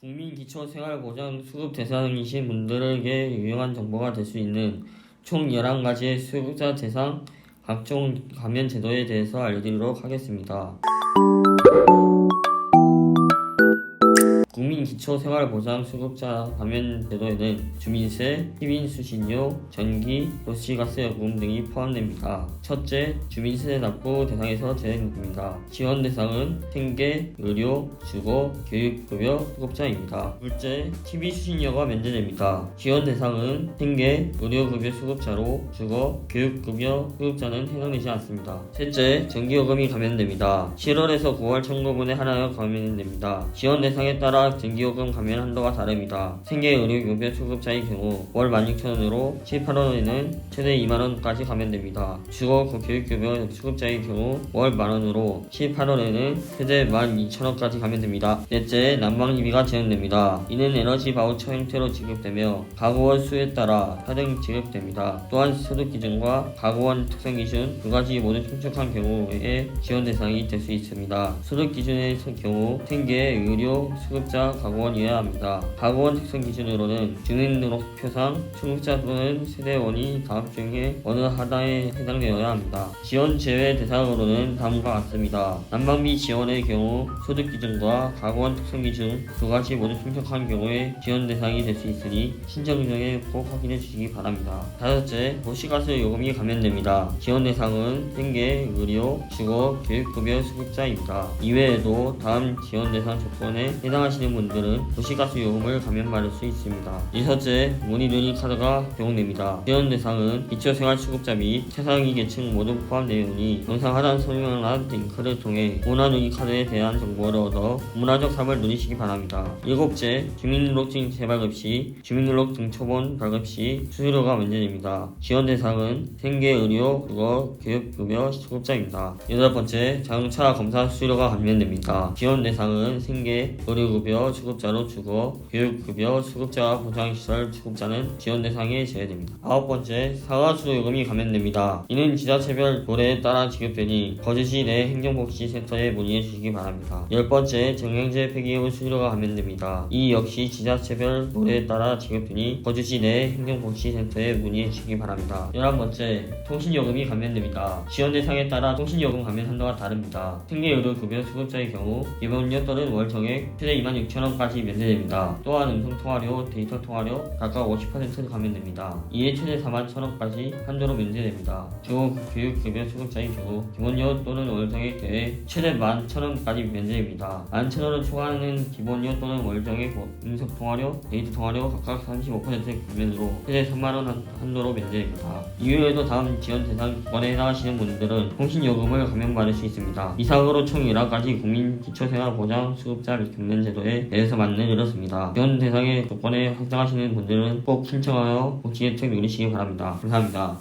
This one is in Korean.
국민기초생활보장 수급 대상이신 분들에게 유용한 정보가 될 수 있는 총 11가지의 수급자 대상 각종 감면 제도에 대해서 알려드리도록 하겠습니다. 국민기초생활보장 수급자 감면 제도에는 주민세, 희빈수신료, 전기, 도시가스 요금 등이 포함됩니다. 첫째, 주민세 납부 대상에서 제외됩니다. 지원 대상은 생계, 의료, 주거, 교육급여 수급자입니다. 둘째, TV 수신료가 면제됩니다. 지원 대상은 생계, 의료급여 수급자로 주거, 교육급여 수급자는 해당되지 않습니다. 셋째, 전기요금이 감면됩니다. 7월에서 9월 청구분에 하나여 감면됩니다. 지원 대상에 따라 전기요금 감면 한도가 다릅니다. 생계 의료급여 수급자의 경우 월 16,000원으로 18월에는 최대 2만원까지 감면됩니다. 주거 교육급여 수급자의 경우 월 만원으로 18월에는 최대 12,000원까지 감면됩니다. 넷째, 난방비가 제한됩니다. 이는 에너지 바우처 형태로 지급되며 가구원 수에 따라 하등 지급됩니다. 또한 소득 기준과 가구원 특성 기준 두 가지 모두 충족한 경우에 지원 대상이 될 수 있습니다. 소득 기준의 경우 생계, 의료, 수급자, 가구 원이어야 합니다. 가구원 특성 기준으로는 주민등록표상 충급자 또는 세대원이 다음 중에 어느 하나에 해당되어야 합니다. 지원 제외 대상으로는 다음과 같습니다. 난방비 지원의 경우 소득 기준과 가구원 특성 기준 두 가지 모두 충족한 경우에 지원 대상이 될 수 있으니 신청 전에 꼭 확인해 주시기 바랍니다. 다섯째, 도시가스 요금이 감면됩니다. 지원 대상은 생계, 의료, 주거, 교육급여 수급자입니다. 이외에도 다음 지원 대상 조건에 해당하시는 분들은 도시가스 요금을 감면받을 수 있습니다. 여섯째, 모니터링 카드가 적용됩니다. 지원 대상은 기초생활수급자 및 최상위 계층 모두 포함되오니 영상 하단 설명란 링크를 통해 문화누기 카드에 대한 정보를 얻어 문화적 삶을 누리시기 바랍니다. 일곱째, 주민등록증 재발급 시 주민등록 등초본 발급 시 수수료가 면제됩니다. 지원 대상은 생계, 의료, 주거, 교육급여 수급자입니다. 여덟 번째, 자동차 검사 수수료가 감면됩니다. 지원 대상은 생계, 의료급여 수급 자로 주거, 교육급여 수급자와 보장시설 수급자는 지원 대상에 제외됩니다. 아홉 번째, 사과수 요금이 감면됩니다. 이는 지자체별 도래에 따라 지급되니 거주시 내 행정복지센터에 문의해 주시기 바랍니다. 열 번째, 정량제 폐기후 수수료가 감면됩니다. 이 역시 지자체별 도래에 따라 지급되니 거주시 내 행정복지센터에 문의해 주시기 바랍니다. 열한 번째, 통신요금이 감면됩니다. 지원 대상에 따라 통신요금 감면 한도가 다릅니다. 생계의료 급여 수급자의 경우 이번료 또는 월 정액 최대 26,000원까지 면제됩니다. 또한 음성 통화료, 데이터 통화료 각각 50% 감면됩니다. 이에 최대 41,000원까지 한도로 면제됩니다. 주 교육급여 수급자의 경우 기본료 또는 월 정액 대회 최대 11,000원까지 면제됩니다. 11,000원을 초과하는 기본료 또는 월 정액 음성 통화료, 데이터 통화료 각각 35% 감면으로 최대 3만원 한도로 면제됩니다. 이외에도 다음 지원 대상 권에 해당하시는 분들은 통신요금을 감면받을 수 있습니다. 이상으로 총 11가지 국민 기초생활보장 수급자 경면 제도에 대해서 말씀드렸습니다. 지원 대상의 조건에 해당하시는 분들은 꼭 신청하여 복지 혜택 누리시기 바랍니다. 감사합니다.